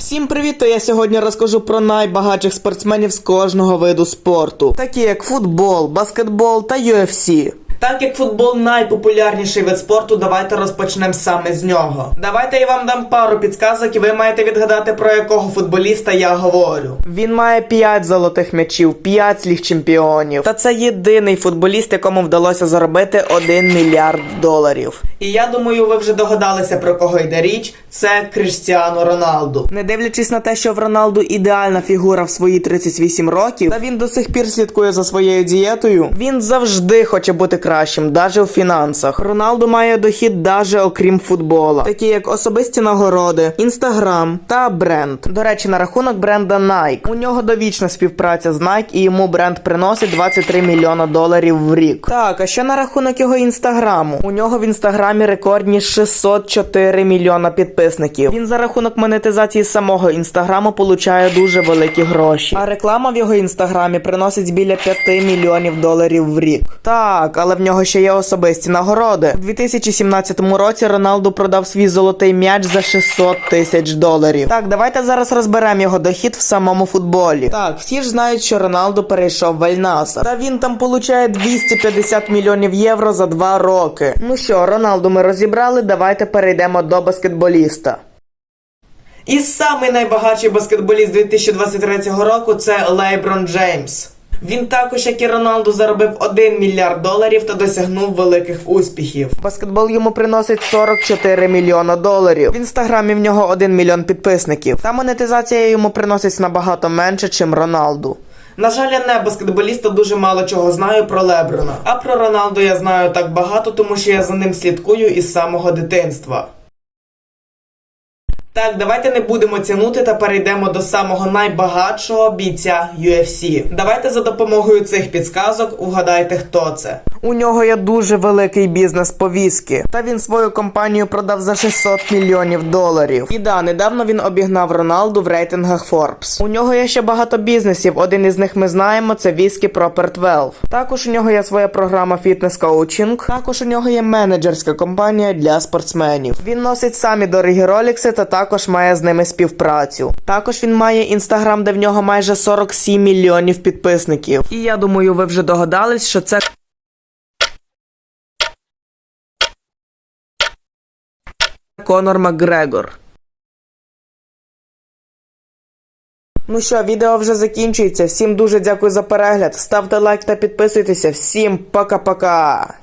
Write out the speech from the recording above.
Всім привіт! То я сьогодні розкажу про найбагатших спортсменів з кожного виду спорту, такі як футбол, баскетбол та UFC. Так як футбол найпопулярніший вид спорту, давайте розпочнемо саме з нього. Давайте я вам дам пару підказок, і ви маєте відгадати про якого футболіста я говорю. Він має 5 золотих м'ячів, 5 сліг чемпіонів. Та це єдиний футболіст, якому вдалося заробити 1 мільярд доларів. І я думаю, ви вже догадалися про кого йде річ. Це Криштіану Роналду. Не дивлячись на те, що в Роналду ідеальна фігура в свої 38 років, та він до сих пір слідкує за своєю дієтою. Він завжди хоче бути кращим, навіть у фінансах. Роналду має дохід даже окрім футбола, такі як особисті нагороди, інстаграм та бренд. До речі, на рахунок бренда Nike. У нього довічна співпраця з Nike, і йому бренд приносить 23 мільйона доларів в рік. Так, а що на рахунок його інстаграму? У нього в інстаграмі рекордні 604 мільйона підписників. Він за рахунок монетизації самого інстаграму получає дуже великі гроші. А реклама в його інстаграмі приносить біля 5 мільйонів доларів в рік. Так, але в нього ще є особисті нагороди. У 2017 році Роналду продав свій золотий м'яч за 600 тисяч доларів. Так, давайте зараз розберемо його дохід в самому футболі. Так, всі ж знають, що Роналду перейшов в Альнасар. Та він там получає 250 мільйонів євро за два роки. Ну що, Роналду ми розібрали, давайте перейдемо до баскетболіста. І самий найбагатший баскетболіст 2023 року це Лейброн Джеймс. Він також, як і Роналду, заробив 1 мільярд доларів та досягнув великих успіхів. Баскетбол йому приносить 44 мільйона доларів. В інстаграмі в нього 1 мільйон підписників. Та монетизація йому приносить набагато менше, чим Роналду. На жаль, я не баскетболіста дуже мало чого знаю про Леброна. А про Роналду я знаю так багато, тому що я за ним слідкую із самого дитинства. Так, давайте не будемо тянути та перейдемо до самого найбагатшого бійця UFC. Давайте за допомогою цих підсказок угадайте, хто це. У нього є дуже великий бізнес по віскі, та він свою компанію продав за 600 мільйонів доларів. І да, недавно він обігнав Роналду в рейтингах Forbes. У нього є ще багато бізнесів. Один із них ми знаємо, це Whisky Proper 12. Також у нього є своя програма фітнес коучинг. Також у нього є менеджерська компанія для спортсменів. Він носить самі дорогі ролікси та також має з ними співпрацю. Також він має інстаграм, де в нього майже 47 мільйонів підписників. І я думаю, ви вже догадались, що це Конор Макгрегор. Ну що, відео вже закінчується. Всім дуже дякую за перегляд. Ставте лайк та підписуйтеся. Всім пока-пока.